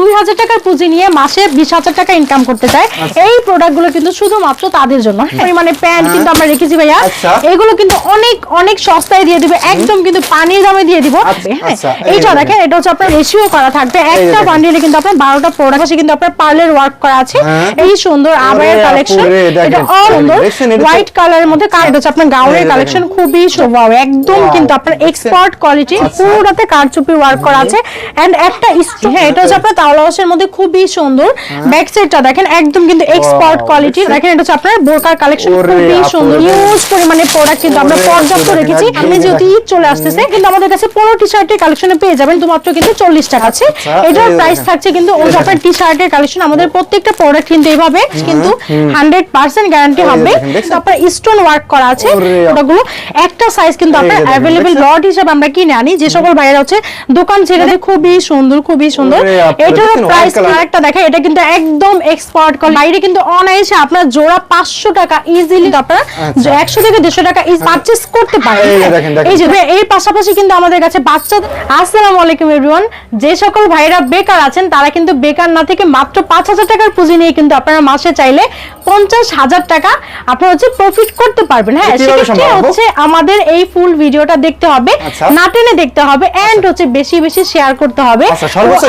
দুই হাজার টাকার পুঁজি নিয়ে মাসে বিশ হাজার টাকা ইনকাম করতে চায়। এই প্রোডাক্টগুলো কিন্তু শুধুমাত্র তাদের জন্য। পরিমাণে প্যান্ট কিন্তু আমরা রেখেছি ভাইয়া। আচ্ছা। এগুলো কিন্তু অনেক অনেক সস্তায় দিয়ে দিবে। একদম কিন্তু পানির দামে দিয়ে দিব। আচ্ছা, হ্যাঁ। আচ্ছা, এই এইটা দেখেন। এটা হচ্ছে আপনার রেশিও করা থাকবে। একটা বান্ডিলে কিন্তু আপনার বারোটা প্রোডাক্ট আছে কিন্তু আপনার পার্লের ওয়ার্ক করা আছে। হ্যাঁ। এই সুন্দর আবায়ের কালেকশন এটা সুন্দর হোয়াইট কালারের মধ্যে কাজ হচ্ছে আপনার গাউনের কালেকশন খুবই শোভা একদম কিন্তু আপনার এক্সপার্ট কোয়ালিটি আচ্ছা। পুরোটাতে কারচুপি ওয়ার্ক করা আছে। এন্ড একটা হ্যাঁ এটা হচ্ছে আপনার তাওলা মধ্যে খুবই সুন্দর। ব্যাক সাইডটা দেখেন একদম কিন্তু এক্সপার্ট কোয়ালিটি দেখেন এটা হচ্ছে আপনার বোরকার কালেকশন খুবই সুন্দর। দেখেন। হিউজ পরিমাণে প্রোডাক্ট কিন্তু আমরা পর্যাপ্ত রেখেছি। আপনি যেহেতু ঈদ চলে আসতেছে কিন্তু আমাদের কাছে পনেরো টি শার্টের কালেকশনে পেয়ে যাবেন তো মাত্র কিন্তু চল্লিশ টাকা আছে। আচ্ছা, এটার প্রাইস থাকছে কিন্তু ওই আপনার টি শার্টের কালেকশন আমাদের প্রত্যেকটা প্রোডাক্ট কিন্তু এইভাবে কিন্তু হান্ড্রেড পার্সেন্ট গ্যারান্টি হবে। দেখছেন? তারপর স্টোন ওয়ার্ক করা আছে। ওটাগুলো একটা সাইজ কিন্তু আপনার অ্যাভেলেবেল? লট হিসেবে আমরা কিনে আনি। যে সকল ভাইয়েরা হচ্ছে দোকান ছেড়ে দিয়ে খুবই সুন্দর খুবই সুন্দর। ওরে আপু, প্রাইস white color। এটা কিন্তু একদম এক্সপার্ট বাইরে কিন্তু অনায়াসে আপনার জোড়া পাঁচশো টাকা ইজিলি আপনারা আচ্ছা। একশো থেকে দেড়শো টাকা পারচেস করতে পারেন এই যে? দেখেন, দেখেন। এই যে ভাই, এর পাশাপাশি কিন্তু আমাদের কাছে বাচ্চা আসসালামু আলাইকুম এভরিওয়ান যে সকল ভাইরা বেকার আছেন তারা কিন্তু বেকার না থেকে মাত্র পাঁচ হাজার টাকার পুঁজি নিয়ে কিন্তু আপনারা মাসে চাইলে পঞ্চাশ হাজার টাকা আপনারা হচ্ছে প্রফিট করতে পারবেন হ্যাঁ সেক্ষেত্রে হচ্ছে আমাদের এই ফুল ভিডিওটা দেখতে হবে আচ্ছা। না টেনে দেখতে হবে এন্ড হচ্ছে বেশি বেশি শেয়ার করতে হবে আচ্ছা, সর্বোচ্চ?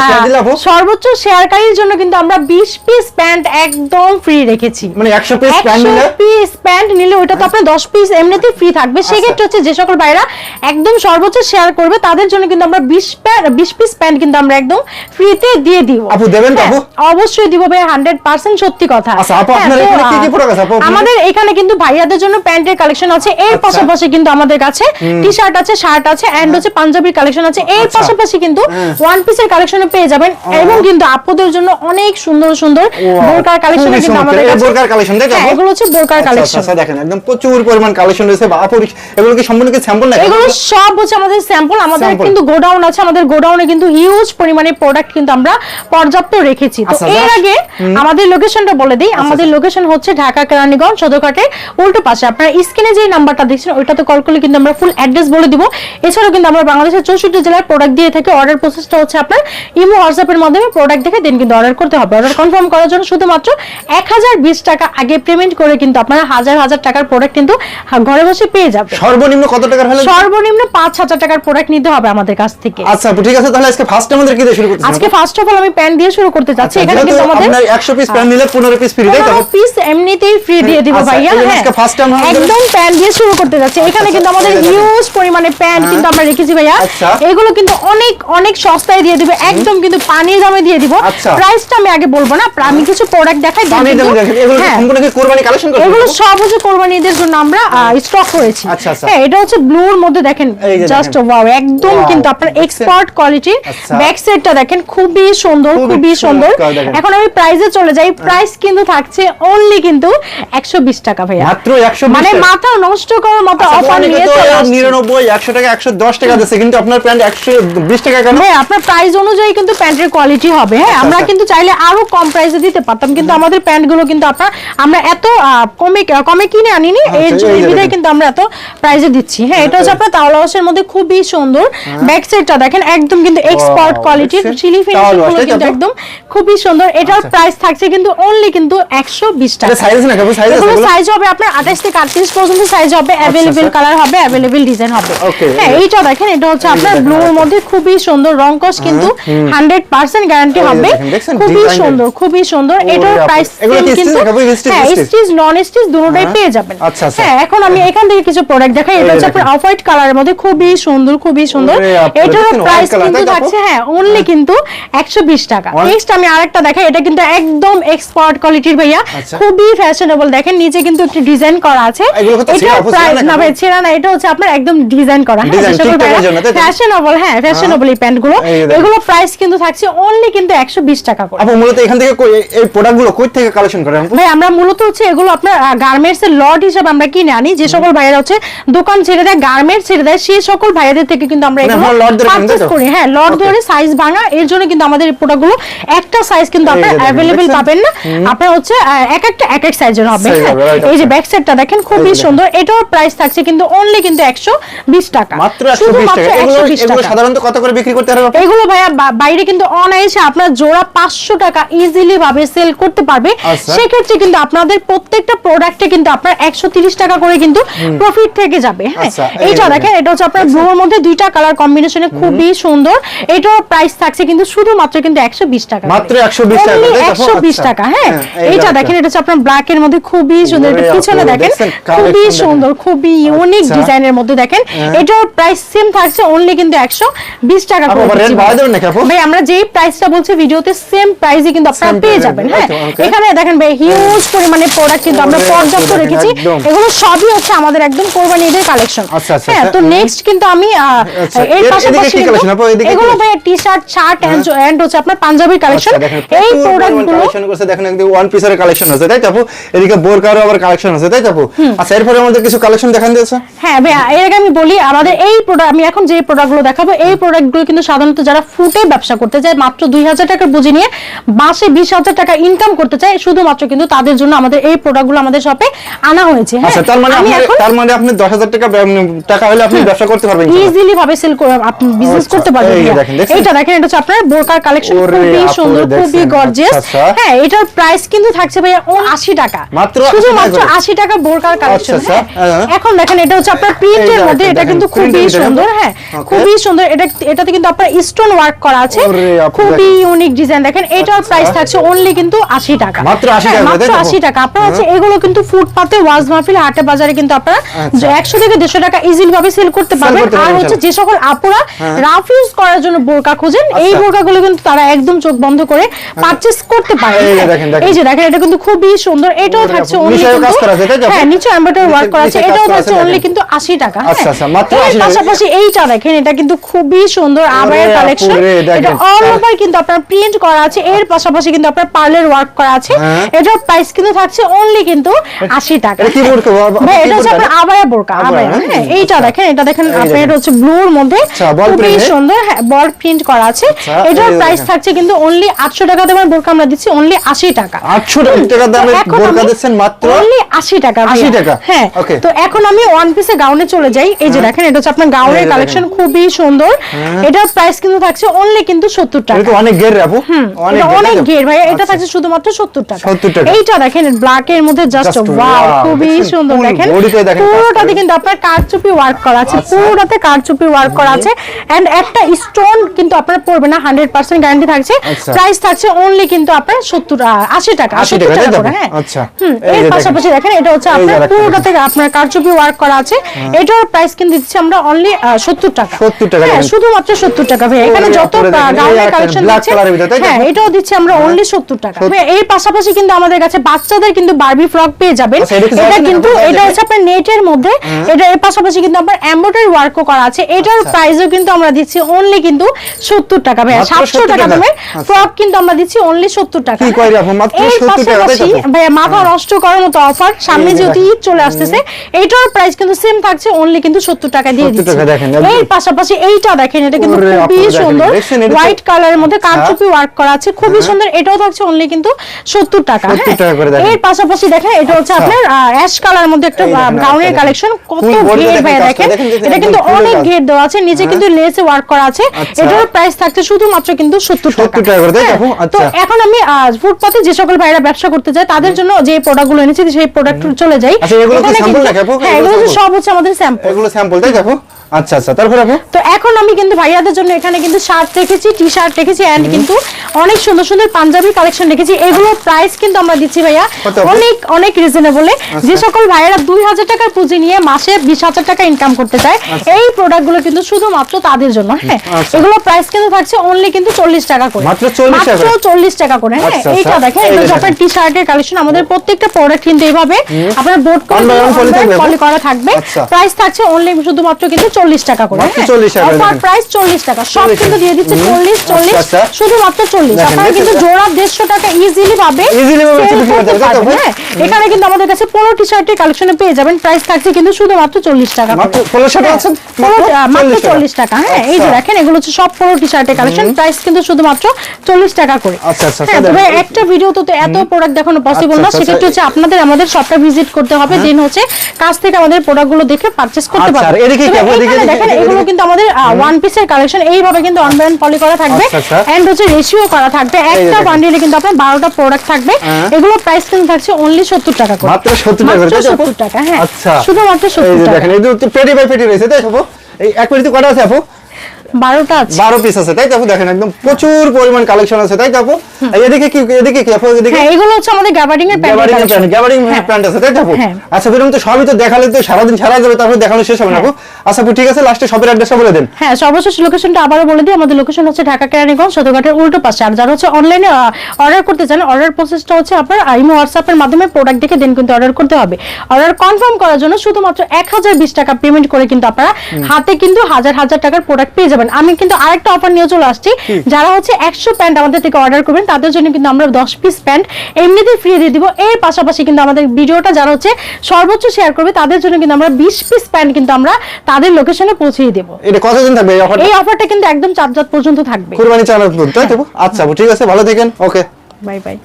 সর্বোচ্চ শেয়ারকারীর জন্য কিন্তু আমরা বিশ পিস প্যান্ট একদম ফ্রি রেখেছি মানে 100 piece pant নিলে? 100 পিস প্যান্ট নিলে ওটা তো আপনার দশ পিস এমনিতে ফ্রি থাকবে আচ্ছা। সেক্ষেত্রে হচ্ছে যে সকল ভাইরা একদম সর্বোচ্চ শেয়ার করবে তাদের জন্য কিন্তু আমরা বিশ বিশ পিস প্যান্ট কিন্তু আমরা একদম ফ্রিতে দিয়ে দিব আপু, দেবেন তো হ্যাঁ, আপু? অবশ্যই দিব ভাই হান্ড্রেড পার্সেন্ট সত্যি কথা আচ্ছা, আপু, হ্যাঁ, আপনার এখানে কি কি product আছে আপু, আমাদের এখানে কিন্তু ভাইয়াদের জন্য প্যান্টের কালেকশন আছে এর আচ্ছা। পাশাপাশি কিন্তু আমাদের কাছে টি শার্ট আছে শার্ট আছে এন্ড হচ্ছে পাঞ্জাবির কালেকশন আছে এর আচ্ছা। পাশাপাশি কিন্তু হ্যাঁ। ওয়ান পিসের কালেকশনে পেয়ে যাবেন এবং কিন্তু আপুদের জন্য অনেক সুন্দর সুন্দর বোরকার কালেকশন কিন্তু আমাদের কাছে বোরকার তাই তো হ্যাঁ? এগুলো হচ্ছে বোরকার আচ্ছা, কালেকশন আচ্ছা, দেখেন একদম প্রচুর পরিমাণ কালেকশন রয়েছে বা আপুর এগুলো কি সম্পূর্ণ কি স্যাম্পল না এগুলো সব হচ্ছে আমাদের স্যাম্পল আমাদের কিন্তু গোডাউন আছে আমাদের গোডাউনে কিন্তু হিউজ পরিমাণে প্রোডাক্ট কিন্তু আমরা পর্যাপ্ত রেখেছি। তো আচ্ছা, এর আগে আমাদের লোকেশনটা বলে দেই। আমাদের লোকেশন হচ্ছে ঢাকা কেরানীগঞ্জ সদরঘাটের উল্টো পাশে। আপনারা স্ক্রিনে যে নাম্বারটা দেখছেন ওইটাতে কল করলে কিন্তু আমরা ফুল অ্যাড্রেস বলে দিব। এছাড়াও কিন্তু আমরা বাংলাদেশের চৌষট্টি জেলায় প্রোডাক্ট দিয়ে থাকি। অর্ডার প্রসেসটা হচ্ছে আপনার ইমো হোয়াটসঅ্যাপের মাধ্যমে প্রোডাক্ট দেখে দেন কিন্তু অর্ডার করতে হবে। অর্ডার কনফার্ম করার জন্য শুধুমাত্র এক হাজার বিশ টাকা আগে পেমেন্ট করে কিন্তু আপনারা হাজার হাজার টাকার প্রোডাক্ট কিন্তু ঘরে বসে পেয়ে যাবেন। সর্বনিম্ন কত টাকার হলে সর্বনিম্ন পাঁচ হাজার টাকার প্রোডাক্ট নিতে হবে আমাদের কাছ থেকে। আচ্ছা ঠিক আছে তাহলে আজকে ফার্স্ট আমাদের কি দিয়ে শুরু করতে আজকে ফার্স্ট অফ অল আমি প্যান দিয়ে শুরু করতে যাচ্ছি এখানে কিন্তু আমাদের আপনার 100 পিস প্যান নিলে 15 পিস ফ্রি তাই তো? পিস এমনিতেই ফ্রি দিয়ে দিব আচ্ছা, ভাইয়া হ্যাঁ। আজকে time আমাদের- একদম প্যান দিয়ে শুরু করতে যাচ্ছি এখানে আচ্ছা, কিন্তু আমাদের হিউজ পরিমাণে প্যান কিন্তু আমরা রেখেছি ভাইয়া। আচ্ছা। এগুলো কিন্তু অনেক অনেক সস্তায় দিয়ে দিবে। একদম কিন্তু পানির দামে দিয়ে দিব। আচ্ছা। প্রাইসটা আমি আগে বলব না। আমি কিছু প্রোডাক্ট দেখাই দেখেন এগুলো হ্যাঁ। সম্পূর্ণ কি কোরবানি কালেকশন করছেন এগুলো সব হচ্ছে কোরবানিদের জন্য আমরা স্টক করেছি। আচ্ছা, আচ্ছা। হ্যাঁ এটা হচ্ছে ব্লুর মধ্যে দেখেন জাস্ট ওয়াও একদম কিন্তু আপনার এক্সপার্ট কোয়ালিটি আচ্ছা। ব্যাক সাইডটা দেখেন খুবই সুন্দর খুবই সুন্দর এখন আমি প্রাইসে চলে যাই। প্রাইস কিন্তু থাকছে অনলি কিন্তু 120 টাকা ভাইয়া। মাত্র 120 মানে মাথা নষ্ট করার মতো আচ্ছা, অফার অনেকে নিয়ে তো চলে আসছে। 99 100 টাকা 110 টাকা দিচ্ছে কিন্তু আপনার প্যান্ট 120 টাকা কেন? হ্যাঁ আপনার প্রাইস অনুযায়ী কিন্তু প্যান্টের কোয়ালিটি হবে হ্যাঁ আমরা আচ্ছা। কিন্তু চাইলে আরো কম প্রাইসে দিতে পারতাম কিন্তু আমাদের প্যান্টগুলো কিন্তু আপনার আমরা এত আহ, কমে কমে কিনে আনিনি আচ্ছা, এর এই জন্য যে বিধায় দেখেন। কিন্তু আমরা এত প্রাইসে দিচ্ছি হ্যাঁ এটা হচ্ছে আপনার তাওলা ওয়াশের মধ্যে খুবই সুন্দর ব্যাক সাইডটা দেখেন একদম কিন্তু এক্সপার্ট কোয়ালিটির দেখছেন? চিলি ফিনিশিং তাওয়াল wash, গুলো তাই তো কিন্তু আপু? একদম খুবই সুন্দর এটার আচ্ছা। প্রাইস থাকছে কিন্তু অনলি কিন্তু 120 টাকা এটা সাইজ না কেবল সাইজ আছে এগুলো এগুলো? সাইজ হবে আপনার 28 থেকে 38 পর্যন্ত সাইজ হবে अवेलेबल আচ্ছা। কালার হবে अवेलेबल ডিজাইন হবে Okay, হ্যাঁ এই যে- এইটা দেখেন এটা হচ্ছে এই যে আপনার দেখেন, ব্লুর আচ্ছা। মধ্যে খুবই সুন্দর রং কস কিন্তু 100% গ্যারান্টি এই যে হবে। খুবই সুন্দর খুবই সুন্দর। এটার প্রাইস কিন্তু হ্যাঁ স্টিচ নন স্টিচ দুটোটাই হ্যাঁ। পেয়ে যাবেন। আচ্ছা, আচ্ছা। হ্যাঁ এখন আমি এখান থেকে কিছু প্রোডাক্ট দেখাই। এটা হচ্ছে আপনার অফ হোয়াইট কালারের মধ্যে খুবই সুন্দর খুবই সুন্দর। এটার প্রাইস কিন্তু? থাকছে হ্যাঁ অনলি কিন্তু 120 টাকা। নেক্সট আমি আরেকটা দেখাই। এটা কিন্তু একদম এক্সপার্ট কোয়ালিটির ভাইয়া। আচ্ছা। খুবই ফ্যাশনেবল দেখেন নিচে কিন্তু একটু ডিজাইন করা আছে। ছেঁড়া প্রাইস না ভাই ছেঁড়া না এটা হচ্ছে আপনার একদম ডিজাইন করা। হ্যাঁ? ফ্যাশনেবল হ্যাঁ ফ্যাশনেবল এই প্যান্টগুলো। এগুলো প্রাইস কিন্তু থাকছে অনলি কিন্তু 120 টাকা করে। আপু মূলত এখান থেকে এই প্রোডাক্টগুলো কই থেকে কালেকশন করেন ভাই আমরা মূলত হচ্ছে এগুলো আপনার গার্মেন্টস এর লট হিসেবে আমরা কিনে আনি। যে সকল ভাইয়েরা হচ্ছে দোকান ছেড়ে দেয় গার্মেন্টস ছেড়ে দেয় সেই সকল ভাইয়াদের থেকে কিন্তু আমরা মানে এগুলো lot ধরে পারচেজ করি। হ্যাঁ লট ধরে সাইজ ভাঙা। এর জন্য কিন্তু আমাদের এই প্রোডাক্টগুলো একটা সাইজ কিন্তু আপনার দেখেন, পাবেন না। আপনার হচ্ছে এক একটা এক এক সাইজের হবে। হ্যাঁ? হবে, এই যে ব্যাক সাইডটা দেখেন খুবই। সুন্দর। এটার প্রাইস থাকছে কিন্তু অনলি কিন্তু 120 টাকা। মাত্র 120 শুধুমাত্র টাকা। এগুলো 120 এগুলো টাকা। সাধারণত কত করে বিক্রি করতে আপু? এগুলো ভাইয়া বাইরে কিন্তু অনায়াসে এসে আপনার জোড়া পাঁচশো টাকা ইজিলি ভাবে সেল করতে পারবে। আচ্ছা। সেক্ষেত্রে কিন্তু আপনাদের প্রত্যেকটা প্রোডাক্টে কিন্তু আপনার একশো টাকা করে কিন্তু প্রফিট থেকে যাবে হ্যাঁ? আচ্ছা, এইটা দেখেন। এটা হচ্ছে আপনার ব্লুর মধ্যে দুইটা কালার কম্বিনেশনে খুবই সুন্দর। এটার প্রাইস থাকছে কিন্তু শুধুমাত্র কিন্তু একশো বিশ টাকা মাত্র 120 টাকা, একশো বিশ আচ্ছা। টাকা হ্যাঁ? হ্যাঁ, এইটা দেখেন। এটা হচ্ছে আপনার ব্ল্যাক এর মধ্যে খুবই সুন্দর। এটা পিছনে দেখেন খুবই সুন্দর খুবই ইউনিক আচ্ছা। ডিজাইনের মধ্যে দেখেন। এটার প্রাইস সেম থাকছে অনলি কিন্তু একশো বিশ টাকা করে ভাই। আমরা যেই প্রাইসটা বলছি ভিডিওতে সেম প্রাইসে কিন্তু আপনারা পেয়ে যাবেন হ্যাঁ. এখানে দেখেন ভাই হিউজ পরিমাণে প্রোডাক্ট কিন্তু আমরা পর্যাপ্ত রেখেছি। এগুলো সবই হচ্ছে আমাদের একদম কোরবানি ঈদের কালেকশন আচ্ছা, আচ্ছা, হ্যাঁ আচ্ছা। তো নেক্সট কিন্তু আমি এর পাশাপাশি এগুলো ভাই টি শার্ট এন্ড এন্ড হচ্ছে আপনার পাঞ্জাবির কালেকশন এই প্রোডাক্টগুলো collection করছে, দেখেন একদম ওয়ান পিসের কালেকশন আছে তাই তো আপু? এদিকে বোরকারও আবার কালেকশন আছে তাই তো আপু? আচ্ছা এরপরে আমাদের কিছু কালেকশন দেখান দিয়েছে। হ্যাঁ ভাইয়া এর আগে আমি বলি আমাদের এই প্রোডাক্ট আমি এখন যে প্রোডাক্টগুলো দেখাবো এই প্রোডাক্টগুলো কিন্তু সাধারণত যারা ফুটে ব্যবসা করতে চায় মাত্র দুই হাজার টাকার পুঁজি নিয়ে মাসে বিশ হাজার টাকা ইনকাম করতে চায়। শুধুমাত্র কিন্তু তাদের জন্য আমাদের এই প্রোডাক্টগুলো আমাদের শপে আনা হয়েছে। হ্যাঁ আচ্ছা তার মানে তার মানে আপনি টাকা টাকা হলে আপনি ব্যবসা করতে পারবেন ইজিলি ভাবে সেল করে আপনি বিজনেস আচ্ছা, করতে পারবেন ভাইয়া। দেখেন, এটা হচ্ছে আপনার বোরকার কালেকশন খুবই সুন্দর খুবই গর্জিয়াস আচ্ছা। হ্যাঁ এটার প্রাইস কিন্তু থাকছে ভাইয়া আশি টাকা। মাত্র 80 টাকা বোরকার কালেকশন আচ্ছা, হ্যাঁ। এখন দেখেন এটা হচ্ছে আপনার প্রিন্টের মধ্যে এটা কিন্তু খুবই সুন্দর হ্যাঁ খুবই সুন্দর। এটা এটাতে কিন্তু আপনার স্টোন ওয়ার্ক করা আছে। খুবই ইউনিক ডিজাইন দেখেন এটার আচ্ছা। প্রাইস থাকছে অনলি কিন্তু আশি টাকা মাত্র 80 হ্যাঁ, টাকা, মাত্র তাই তো? আশি টাকা আপনার হচ্ছে এগুলো কিন্তু ফুটপাতে ওয়াজ মাহফিল হাটে বাজারে কিন্তু আপনারা আচ্ছা। একশো থেকে দেড়শো টাকা ইজিলি ভাবে সেল করতে পারবেন আর হচ্ছে যে সকল আপুরা রাফ ইউজ করার জন্য বোরকা খোঁজেন এই আচ্ছা। বোরকাগুলো কিন্তু তারা একদম চোখ বন্ধ করে পারচেজ করতে পারে এই যে হ্যাঁ। দেখেন, দেখেন। এই যে দেখেন এটা কিন্তু খুবই সুন্দর এটাও থাকছে অনলি আছে? হ্যাঁ নিচে এমব্রয়ডারি ওয়ার্ক করা আছে এটাও থাকছে অনলি কিন্তু আশি টাকা আচ্ছা, হ্যাঁ। আচ্ছা, মাত্র 80 টাকা। পাশাপাশি এইটা দেখেন এটা কিন্তু খুবই সুন্দর আবায়ের কালেকশন এটা অল ওভার কিন্তু আপনার প্রিন্ট করা আছে এর পাশাপাশি কিন্তু আপনার পার্লের ওয়ার্ক করা আছে হ্যাঁ। এটার প্রাইস কিন্তু থাকছে অনলি কিন্তু আশি টাকা এটা কি বোরকা? ভাই এটা হচ্ছে? আপনার আবায়া বোরকা আবায়া, হ্যাঁ? হ্যাঁ এইটা আচ্ছা। দেখেন এটা দেখেন এই আপনার এটা হচ্ছে ব্লুর মধ্যে আচ্ছা, খুবই? সুন্দর হ্যাঁ বল প্রিন্ট করা আছে আচ্ছা, এটার প্রাইস থাকছে কিন্তু অনলি আটশো টাকা দেওয়ার বোরকা আমরা দিচ্ছি অনলি আশি টাকা আটশো টাকা দামের বোরকা দিচ্ছেন মাত্র অনলি 80 টাকা 80 টাকা? হ্যাঁ. তো এখন আমি ওয়ান পিসে গাউনে চলে যাই এই যে দেখেন এটা হচ্ছে আপনার গাউনের কালেকশন খুবই সুন্দর এটার প্রাইস কিন্তু থাকছে অনলি কিন্তু 70 এটা টাকা তো অনেক গের আপু। এটা অনেক গের ভাই এটা আচ্ছা। থাকছে শুধুমাত্র 70 টাকা। 70 টাকা। এইটা দেখেন ব্ল্যাক এর মধ্যে জাস্ট ওয়াও খুবই সুন্দর। দেখেন body তে দেখেন কাজ পুরোটাতে কিন্তু আপনার কারচুপি ওয়ার্ক করা আছে আচ্ছা। পুরোটাতে কারচুপি ওয়ার্ক করা আছে। এন্ড একটা স্টোন কিন্তু আপনার পড়বে না 100% গ্যারান্টি থাকছে। আচ্ছা। প্রাইস থাকছে অনলি কিন্তু আপনার 70 80 টাকা 80 টাকা, তাই টাকা তো? করে হ্যাঁ। আচ্ছা। এর পাশাপাশি দেখেন এটা হচ্ছে আপনার পুরোটাতে আপনার কারচুপি ওয়ার্ক করা আছে। এটার প্রাইস কিন্তু দিচ্ছি আমরা অনলি 70 টাকা। 70 টাকা হ্যাঁ শুধুমাত্র 70 টাকা ভাই এখানে যত গাউনের কালেকশন ভিতরে, হ্যাঁ এটাও দিচ্ছি আমরা অনলি 70 টাকা। ভাই, পাশাপাশি কিন্তু আমাদের কাছে বাচ্চাদের কিন্তু বারবি ফ্রক পেয়ে যাবেন। আচ্ছা, এটা কি এটা জানেন কিন্তু এটা হচ্ছে আপনার নেটের মধ্যে। এটা এর পাশাপাশি কিন্তু আপনার এমব্রয়ডারি ওয়ার্কও করা আছে। এটার আচ্ছা। প্রাইসও কিন্তু আমরা দিচ্ছি অনলি কিন্তু 70 টাকা। ভাই 700 টাকা টাকা? আচ্ছা। ফ্রক কিন্তু আমরা দিচ্ছি অনলি 70 টাকা। কি কয় আপু? মাত্র 70 টাকা, তাই তো? পাশাপাশি ভাই মাথা নষ্ট করার মতো অফার সামনে যেহেতু ঈদ চলে আসতেছে এইটার প্রাইস কিন্তু সেম থাকছে অনলি কিন্তু 70 টাকা দিয়ে 70 দিচ্ছি। এর পাশাপাশি এইটা দেখেন এটা কিন্তু খুবই সুন্দর। হোয়াইট কালারের মধ্যে কারচুপি ওয়ার্ক করা আছে খুবই সুন্দর। এটাও থাকছে অনলি কিন্তু 70 টাকা 70 হ্যাঁ। এর পাশাপাশি দেখেন এটা হচ্ছে আচ্ছা। আপনার অ্যাশ কালার মধ্যে একটা গাউনের কালেকশন কত ঘের ভাই দেখেন। এটা কিন্তু অনেক। ঘের দেওয়া আছে নিচে কিন্তু লেসে ওয়ার্ক করা আছে। আচ্ছা। এটার প্রাইস থাকছে শুধুমাত্র কিন্তু 70 টাকা। 70 টাকা করে, তাই তো? হ্যাঁ। তো আচ্ছা। এখন আমি ফুটপাতে যে সকল ভাইরা ব্যবসা করতে যায় তাদের জন্য যে প্রোডাক্টগুলো এনেছি সেই প্রোডাক্ট চলে যাই। আচ্ছা, এগুলো নাকি আপু? হ্যাঁ এগুলো সব হচ্ছে আমাদের স্যাম্পল এগুলো স্যাম্পল তাই দেখো আচ্ছা আচ্ছা তারপরে তো এখন আমি কিন্তু ভাইয়াদের জন্য এখানে কিন্তু শার্ট রেখেছি টি শার্ট রেখেছি এন্ড কিন্তু অনেক সুন্দর সুন্দর পাঞ্জাবি কালেকশন রেখেছি। এগুলোর প্রাইস কিন্তু আমরা দিচ্ছি ভাইয়া অনেক অনেক রিজনেবলে যে সকল ভাইয়েরা দুই হাজার টাকার পুঁজি নিয়ে মাসে বিশ হাজার টাকা ইনকাম করতে চায় এই প্রোডাক্টগুলো কিন্তু শুধুমাত্র তাদের জন্য হ্যাঁ? আচ্ছা। এগুলো প্রাইস কিন্তু থাকছে অনলি কিন্তু চল্লিশ টাকা করে। মাত্র 40 টাকা। করে? চল্লিশ টাকা করে হ্যাঁ? আচ্ছা, এইটা আচ্ছা। দেখেন। এই। আপনার টি শার্টের কালেকশন আমাদের প্রত্যেকটা প্রোডাক্ট কিন্তু এইভাবে আপনার বোর্ড? করা থাকবে আচ্ছা। প্রাইস থাকছে অনলি শুধুমাত্র কিন্তু চল্লিশ টাকা করে হ্যাঁ? 40 টাকা অফার প্রাইস চল্লিশ টাকা সব কিন্তু দিয়ে দিচ্ছে হুম, চল্লিশ চল্লিশ আচ্ছা, আচ্ছা। শুধুমাত্র চল্লিশ। আপনারা কিন্তু জোড়া দেড়শো টাকা ইজিলি পাবে তো? পারবেন, হ্যাঁ? এখানে কিন্তু আমাদের কাছে পনেরো টি শার্টের কালেকশনে পেয়ে যাবেন। প্রাইস থাকছে কিন্তু শুধুমাত্র চল্লিশ টাকা মাত্র করে। পনেরো শার্ট হ্যাঁ, আছে? মাত্র 40 টাকা। চল্লিশ টাকা হ্যাঁ? এই যে আচ্ছা। দেখেন এগুলো হচ্ছে সব পনেরো টি শার্টের কালেকশন প্রাইস কিন্তু শুধুমাত্র চল্লিশ টাকা করে। আচ্ছা, আচ্ছা, হ্যাঁ আচ্ছা, তবে একটা ভিডিও তো এত প্রোডাক্ট দেখানো পসিবল না আচ্ছা, সেক্ষেত্রে হচ্ছে আপনাদের আমাদের শপটা ভিজিট করতে হবে। দিন হচ্ছে কাছ থেকে আমাদের প্রোডাক্টগুলো দেখে পারচেজ করতে আচ্ছা, আর পারবেন। এদিকে কি তবে আপু? এদিকে এখানে দেখেন। এগুলো কিন্তু আমাদের ওয়ান পিসের কালেকশন এইভাবে কিন্তু অনলাইন পলি করা থাকবে। আচ্ছা, আচ্ছা। এন্ড হচ্ছে রেশিও করা থাকবে। একটা বান্ডিলে কিন্তু আপনার বারোটা প্রোডাক্ট থাকবে। হ্যাঁ। এগুলো প্রাইস কিন্তু থাকছে অনলি সত্তর টাকা করে। মাত্র 70 টাকা করে, মাত্র? 70 টাকা হ্যাঁ। আচ্ছা। শুধুমাত্র এই সত্তর যে টাকা। দেখেন এই যে পেটি বাই পেটি রয়েছে তাই তো এই এক পেটিতে কটা আছে আপু? বারোটা আছে। বারো পিস আছে তাই তো আপু? দেখেন একদম প্রচুর পরিমাণ কালেকশন আছে তাই তো আপু? এদিকে কি এদিকে কি আপু? এদিকে? হ্যাঁ এগুলো হচ্ছে আমাদের গ্যাবার্ডিং এর গ্যাবারিং এর প্যান্ট প্যান্ট হ্যাঁ। প্যান্ট আছে তাই তো আপু? হ্যাঁ। আচ্ছা বেরোম তো সবই তো দেখালে তো সারাদিন সারা যাবে তারপরে দেখানো শেষ হবে না আপু? আচ্ছা আপু ঠিক আছে লাস্টে শপের অ্যাড্রেসটা বলে দেন। হ্যাঁ সর্বশেষ লোকেশনটা আবারও বলে দিই আমাদের লোকেশন হচ্ছে ঢাকা কেরানীগঞ্জ সদরঘাটের উল্টো পাশে। আর যারা হচ্ছে অনলাইনে অর্ডার করতে চান অর্ডার প্রসেসটা হচ্ছে আপনার মাধ্যমে প্রোডাক্ট দেখে দেন কিন্তু অর্ডার করতে হবে। অর্ডার কনফার্ম করার জন্য শুধুমাত্র এক হাজার বিশ টাকা পেমেন্ট করে কিন্তু আপনারা হাতে কিন্তু হাজার হাজার টাকার প্রোডাক্ট পেয়ে যাবেন। আমি কিন্তু আরেকটা অফার নিয়ে চলে আসছি। যারা হচ্ছে একশো প্যান্ট আমাদের থেকে অর্ডার করবেন তাদের জন্য কিন্তু আমরা দশ পিস প্যান্ট এমনিতেই ফ্রি দিয়ে দিব। এর পাশাপাশি কিন্তু আমাদের ভিডিওটা যারা হচ্ছে সর্বোচ্চ শেয়ার করবে তাদের জন্য কিন্তু আমরা বিশ পিস প্যান্ট কিন্তু আমরা তাদের লোকেশনে পৌঁছিয়ে দেবো। এটা কতদিন থাকবে এই অফারটা এই অফারটা কিন্তু একদম রাত পর্যন্ত থাকবে। কুরবানি তাই তো? আচ্ছা ঠিক আছে ভালো থাকেন। Okay bye bye